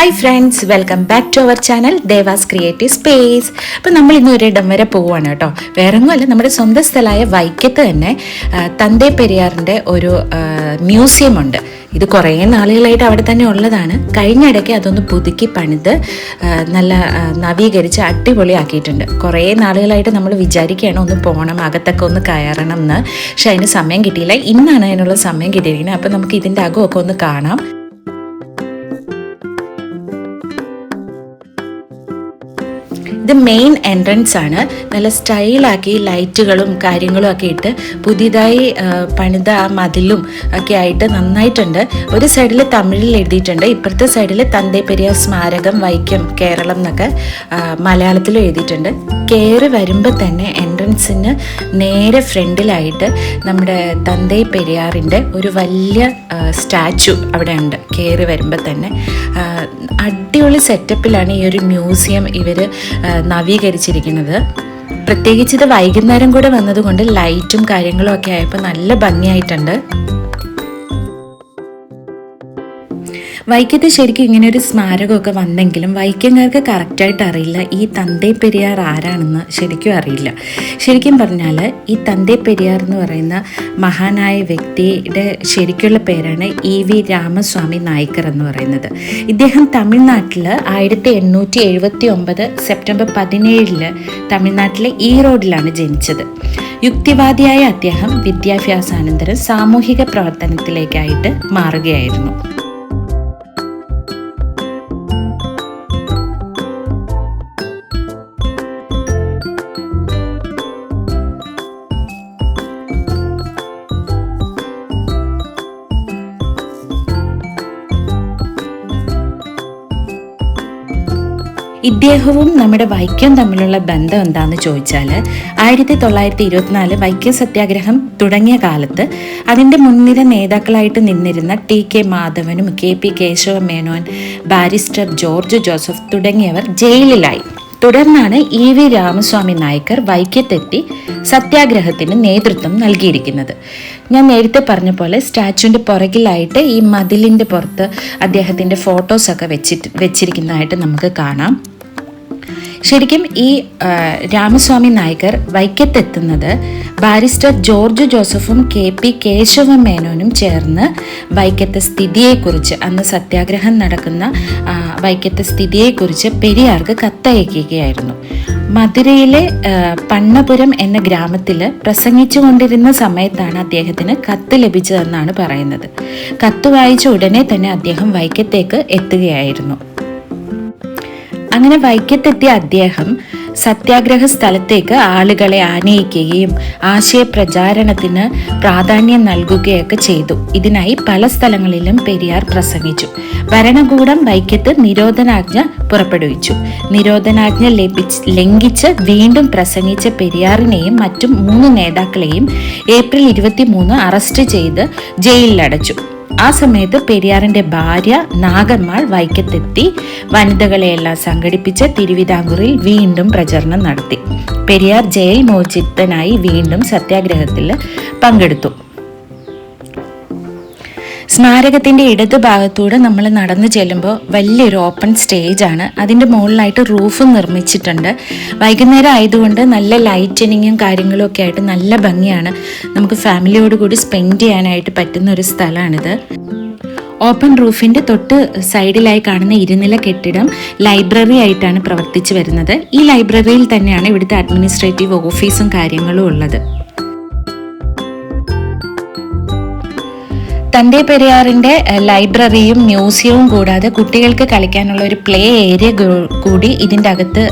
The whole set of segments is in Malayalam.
Hi friends welcome back to our channel Deva's creative space അപ്പം നമ്മൾ ഇന്ന് ഒരു ഇടം വരെ പോവുകയാണ് കേട്ടോ. വേറൊന്നുമല്ല നമ്മുടെ സ്വന്തം സ്ഥലമായ വൈക്കത്ത് തന്നെ തന്തേ പെരിയാറിന്റെ ഒരു മ്യൂസിയം ഉണ്ട്. ഇത് കുറേ നാളുകളായിട്ട് അവിടെ തന്നെ ഉള്ളതാണ്. കഴിഞ്ഞ ഇടയ്ക്ക് അതൊന്ന് പുതുക്കി പണിത് നല്ല നവീകരിച്ച് അടിപൊളിയാക്കിയിട്ടുണ്ട്. കുറേ നാളുകളായിട്ട് നമ്മൾ വിചാരിക്കുകയാണ് ഒന്ന് പോകണം അകത്തൊക്കെ ഒന്ന് കയറണം എന്ന്. പക്ഷെ അതിന് സമയം കിട്ടിയില്ല. ഇന്നാണ് അതിനുള്ള സമയം കിട്ടിയിരിക്കുന്നത്. അപ്പം നമുക്ക് ഇതിന്റെ അകമൊക്കെ ഒന്ന് കാണാം. ഇത് മെയിൻ എൻട്രൻസ് ആണ്. നല്ല സ്റ്റൈലാക്കി ലൈറ്റുകളും കാര്യങ്ങളും ഒക്കെ ഇട്ട് പുതിയതായി പണിത ആ മതിലും ഒക്കെ ആയിട്ട് നന്നായിട്ടുണ്ട്. ഒരു സൈഡിൽ തമിഴിൽ എഴുതിയിട്ടുണ്ട്. ഇപ്പുറത്തെ സൈഡിൽ തന്തേ പെരിയാർ സ്മാരകം വൈക്കം കേരളം എന്നൊക്കെ മലയാളത്തിൽ എഴുതിയിട്ടുണ്ട്. കയറി വരുമ്പോൾ തന്നെ എൻട്രൻസിന് നേരെ ഫ്രണ്ടിലായിട്ട് നമ്മുടെ തന്തേ പെരിയാറിന്റെ ഒരു വലിയ സ്റ്റാച്ചു അവിടെ ഉണ്ട്. കയറി വരുമ്പോൾ തന്നെ അടിപൊളി സെറ്റപ്പിലാണ് ഈ ഒരു മ്യൂസിയം ഇവർ നവീകരിച്ചിരിക്കുന്നത്. പ്രത്യേകിച്ച് ഇത് വൈകുന്നേരം കൂടെ വന്നതുകൊണ്ട് ലൈറ്റും കാര്യങ്ങളും ഒക്കെ ആയപ്പോൾ നല്ല ഭംഗിയായിട്ടുണ്ട്. വൈക്കത്ത് ശരിക്കും ഇങ്ങനെ ഒരു സ്മാരകമൊക്കെ വന്നെങ്കിലും വൈക്കങ്ങാർക്ക് കറക്റ്റായിട്ട് അറിയില്ല ഈ തന്തേ പെരിയാർ ആരാണെന്ന് ശരിക്കും അറിയില്ല. ശരിക്കും പറഞ്ഞാൽ ഈ തന്തേ പെരിയാർ എന്ന് പറയുന്ന മഹാനായ വ്യക്തിയുടെ ശരിക്കുള്ള പേരാണ് ഇ വി രാമസ്വാമി നായ്ക്കർ എന്ന് പറയുന്നത്. ഇദ്ദേഹം തമിഴ്നാട്ടിൽ ആയിരത്തി എണ്ണൂറ്റി എഴുപത്തി ഒമ്പത് സെപ്റ്റംബർ പതിനേഴിൽ തമിഴ്നാട്ടിലെ ഈറോഡിലാണ് ജനിച്ചത്. യുക്തിവാദിയായ അദ്ദേഹം വിദ്യാഭ്യാസാനന്തരം സാമൂഹിക പ്രവർത്തനത്തിലേക്കായിട്ട് മാറുകയായിരുന്നു. ഇദ്ദേഹവും നമ്മുടെ വൈക്കം തമ്മിലുള്ള ബന്ധം എന്താണെന്ന് ചോദിച്ചാൽ ആയിരത്തി തൊള്ളായിരത്തി ഇരുപത്തിനാല് വൈക്കം സത്യാഗ്രഹം തുടങ്ങിയ കാലത്ത് അതിന്റെ മുൻനിര നേതാക്കളായിട്ട് നിന്നിരുന്ന T K മാധവനും K P Kesava Menon barrister George Joseph തുടങ്ങിയവർ ജയിലിലായി. തുടർന്നാണ് ഇ വി രാമസ്വാമി നായ്ക്കർ വൈക്കത്തെത്തി സത്യാഗ്രഹത്തിന് നേതൃത്വം നൽകിയിരിക്കുന്നത്. ഞാൻ നേരത്തെ പറഞ്ഞ പോലെ സ്റ്റാച്ചുവിന്റെ പുറകിലായിട്ട് ഈ മതിലിന്റെ പുറത്ത് അദ്ദേഹത്തിന്റെ ഫോട്ടോസൊക്കെ വെച്ചിട്ട് വെച്ചിരിക്കുന്നതായിട്ട് നമുക്ക് കാണാം. ശരിക്കും ഈ രാമസ്വാമി നായകർ വൈക്കത്തെത്തുന്നത് ബാരിസ്റ്റർ ജോർജ് ജോസഫും കെ പി കേശവ മേനോനും ചേർന്ന് വൈക്കത്തെ സ്ഥിതിയെക്കുറിച്ച് അന്ന് സത്യാഗ്രഹം നടക്കുന്ന വൈക്കത്തെ സ്ഥിതിയെക്കുറിച്ച് പെരിയാർക്ക് കത്തയക്കുകയായിരുന്നു. മധുരയിലെ പണ്ണപുരം എന്ന ഗ്രാമത്തിൽ പ്രസംഗിച്ചുകൊണ്ടിരുന്ന സമയത്താണ് അദ്ദേഹത്തിന് കത്ത് ലഭിച്ചതെന്നാണ് പറയുന്നത്. കത്ത് വായിച്ച ഉടനെ തന്നെ അദ്ദേഹം വൈക്കത്തേക്ക് എത്തുകയായിരുന്നു. അങ്ങനെ വൈക്കത്തെത്തിയ അദ്ദേഹം സത്യാഗ്രഹ സ്ഥലത്തേക്ക് ആളുകളെ ആനയിക്കുകയും ആശയപ്രചാരണത്തിന് പ്രാധാന്യം നൽകുകയൊക്കെ ചെയ്തു. ഇതിനായി പല സ്ഥലങ്ങളിലും പെരിയാർ പ്രസംഗിച്ചു. ഭരണകൂടം വൈക്കത്ത് നിരോധനാജ്ഞ പുറപ്പെടുവിച്ചു. നിരോധനാജ്ഞ ലഭിച്ച് ലംഘിച്ച് വീണ്ടും പ്രസംഗിച്ച പെരിയാറിനെയും മറ്റും മൂന്ന് നേതാക്കളെയും ഏപ്രിൽ ഇരുപത്തി അറസ്റ്റ് ചെയ്ത് ജയിലിലടച്ചു. ആ സമയത്ത് പെരിയാറിന്റെ ഭാര്യ നാഗന്മാൾ വൈക്കത്തെത്തി വനിതകളെയെല്ലാം സംഘടിപ്പിച്ച് തിരുവിതാംകൂറിൽ വീണ്ടും പ്രചരണം നടത്തി. പെരിയാർ ജയിൽ മോചിതനായി വീണ്ടും സത്യാഗ്രഹത്തിൽ പങ്കെടുത്തു. സ്മാരകത്തിന്റെ ഇടത് ഭാഗത്തൂടെ നമ്മൾ നടന്നു ചെല്ലുമ്പോൾ വലിയൊരു ഓപ്പൺ സ്റ്റേജ് ആണ്. അതിന്റെ മുകളിലായിട്ട് റൂഫ് നിർമ്മിച്ചിട്ടുണ്ട്. വൈകുന്നേരം ആയതുകൊണ്ട് നല്ല ലൈറ്റനിങ്ങും കാര്യങ്ങളും ഒക്കെ ആയിട്ട് നല്ല ഭംഗിയാണ്. നമുക്ക് ഫാമിലിയോട് കൂടി സ്പെൻഡ് ചെയ്യാനായിട്ട് പറ്റുന്ന ഒരു സ്ഥലമാണിത്. ഓപ്പൺ റൂഫിന്റെ തൊട്ട് സൈഡിലായി കാണുന്ന ഇരുനില കെട്ടിടം ലൈബ്രറി ആയിട്ടാണ് പ്രവർത്തിച്ചു വരുന്നത്. ഈ ലൈബ്രറിയിൽ തന്നെയാണ് ഇവിടുത്തെ അഡ്മിനിസ്ട്രേറ്റീവ് ഓഫീസും കാര്യങ്ങളും ഉള്ളത്. തന്റെ പെരിയാറിന്റെ ലൈബ്രറിയും മ്യൂസിയവും കൂടാതെ കുട്ടികൾക്ക് കളിക്കാനുള്ള ഒരു പ്ലേ ഏരിയ കൂടി ഇതിന്റെ അകത്ത്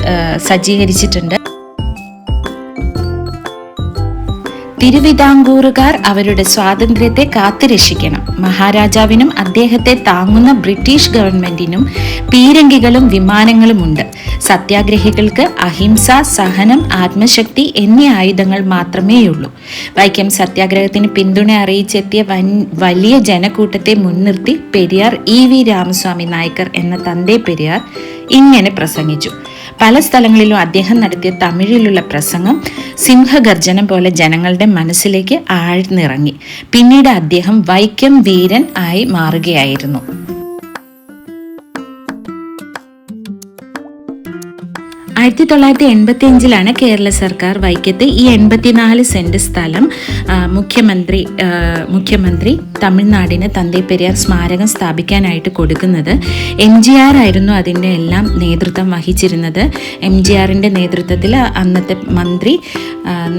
സജ്ജീകരിച്ചിട്ടുണ്ട്. തിരുവിതാംകൂറുകാർ അവരുടെ സ്വാതന്ത്ര്യത്തെ കാത്തുരക്ഷിക്കണം. മഹാരാജാവിനും അദ്ദേഹത്തെ താങ്ങുന്ന ബ്രിട്ടീഷ് ഗവൺമെന്റിനും പീരങ്കികളും വിമാനങ്ങളുമുണ്ട്. സത്യാഗ്രഹികൾക്ക് അഹിംസ സഹനം ആത്മശക്തി എന്നീ ആയുധങ്ങൾ മാത്രമേയുള്ളൂ. വൈക്കം സത്യാഗ്രഹത്തിന് പിന്തുണ അറിയിച്ചെത്തിയ വൻ വലിയ ജനക്കൂട്ടത്തെ മുൻനിർത്തി പെരിയാർ ഇ വി രാമസ്വാമി നായ്ക്കർ എന്ന തന്തേ പെരിയാർ ഇങ്ങനെ പ്രസംഗിച്ചു. പല സ്ഥലങ്ങളിലും അദ്ദേഹം നടത്തിയ തമിഴിലുള്ള പ്രസംഗം സിംഹഗർജനം പോലെ ജനങ്ങളുടെ മനസ്സിലേക്ക് ആഴ്ന്നിറങ്ങി. പിന്നീട് അദ്ദേഹം വൈക്കം വീരൻ ആയി മാറുകയായിരുന്നു. ആയിരത്തി തൊള്ളായിരത്തി എൺപത്തി അഞ്ചിലാണ് കേരള സർക്കാർ വൈക്കത്ത് ഈ എൺപത്തിനാല് സെന്റ് സ്ഥലം മുഖ്യമന്ത്രി മുഖ്യമന്ത്രി തമിഴ്നാടിന് തന്തേ പെരിയാർ സ്മാരകം സ്ഥാപിക്കാനായിട്ട് കൊടുക്കുന്നത്. എം ജി ആർ ആയിരുന്നു അതിന്റെ എല്ലാം നേതൃത്വം വഹിച്ചിരുന്നത്. എം ജി ആറിന്റെ നേതൃത്വത്തിൽ അന്നത്തെ മന്ത്രി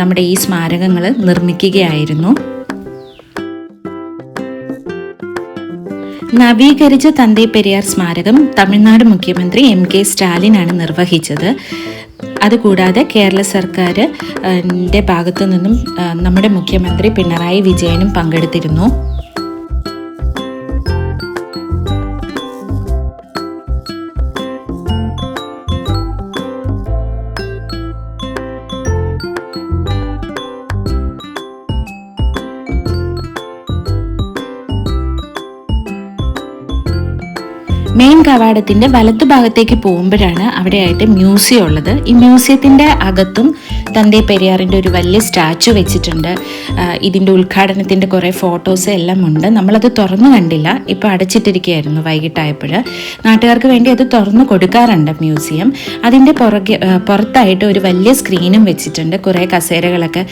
നമ്മുടെ ഈ സ്മാരകങ്ങൾ നിർമ്മിക്കുകയായിരുന്നു. നവീകരിച്ച തന്തേ പെരിയാർ സ്മാരകം തമിഴ്നാട് മുഖ്യമന്ത്രി എം കെ സ്റ്റാലിനാണ് നിർവഹിച്ചത്. അതുകൂടാതെ കേരള സർക്കാർ ഭാഗത്തു നിന്നും നമ്മുടെ മുഖ്യമന്ത്രി പിണറായി വിജയനും പങ്കെടുത്തിരുന്നു. മെയിൻ കവാടത്തിന്റെ വലത്തു ഭാഗത്തേക്ക് പോകുമ്പോഴാണ് അവിടെയായിട്ട് മ്യൂസിയം ഉള്ളത്. ഈ മ്യൂസിയത്തിന്റെ അകത്തും തന്തേ പെരിയാറിന്റെ ഒരു വലിയ സ്റ്റാച്ചു വെച്ചിട്ടുണ്ട്. ഇതിന്റെ ഉദ്ഘാടനത്തിന്റെ കുറേ ഫോട്ടോസ് എല്ലാം ഉണ്ട്. നമ്മളത് തുറന്നു കണ്ടില്ല. ഇപ്പൊ അടച്ചിട്ടിരിക്കുകയായിരുന്നു വൈകിട്ടായപ്പോൾ നാട്ടുകാർക്ക് വേണ്ടി അത് തുറന്നു കൊടുക്കാറുണ്ട് മ്യൂസിയം അതിന്റെ പുറകെ പുറത്തായിട്ട് ഒരു വലിയ സ്ക്രീനും വെച്ചിട്ടുണ്ട്. കുറേ കസേരകളൊക്കെ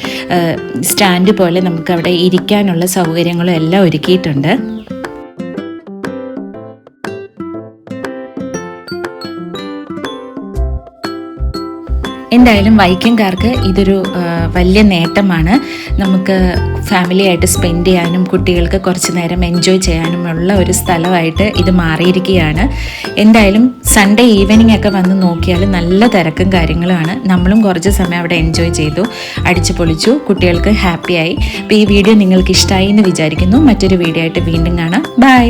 സ്റ്റാൻഡ് പോലെ നമുക്ക് അവിടെ ഇരിക്കാനുള്ള സൗകര്യങ്ങളും എല്ലാം ഒരുക്കിയിട്ടുണ്ട്. എന്തായാലും വൈക്കംകാർക്ക് ഇതൊരു വലിയ നേട്ടമാണ്. നമുക്ക് ഫാമിലിയായിട്ട് സ്പെൻഡ് ചെയ്യാനും കുട്ടികൾക്ക് കുറച്ച് നേരം എൻജോയ് ചെയ്യാനും ഉള്ള ഒരു സ്ഥലമായിട്ട് ഇത് മാറിയിരിക്കുകയാണ്. എന്തായാലും സൺഡേ ഈവനിങ് ഒക്കെ വന്ന് നോക്കിയാൽ നല്ല തിരക്കും കാര്യങ്ങളുമാണ്. നമ്മളും കുറച്ച് സമയം അവിടെ എൻജോയ് ചെയ്തു അടിച്ചു പൊളിച്ചു കുട്ടികൾക്ക് ഹാപ്പിയായി അപ്പോൾ ഈ വീഡിയോ നിങ്ങൾക്ക് ഇഷ്ടമായി എന്ന് വിചാരിക്കുന്നു. മറ്റൊരു വീഡിയോ ആയിട്ട് വീണ്ടും കാണാം. ബൈ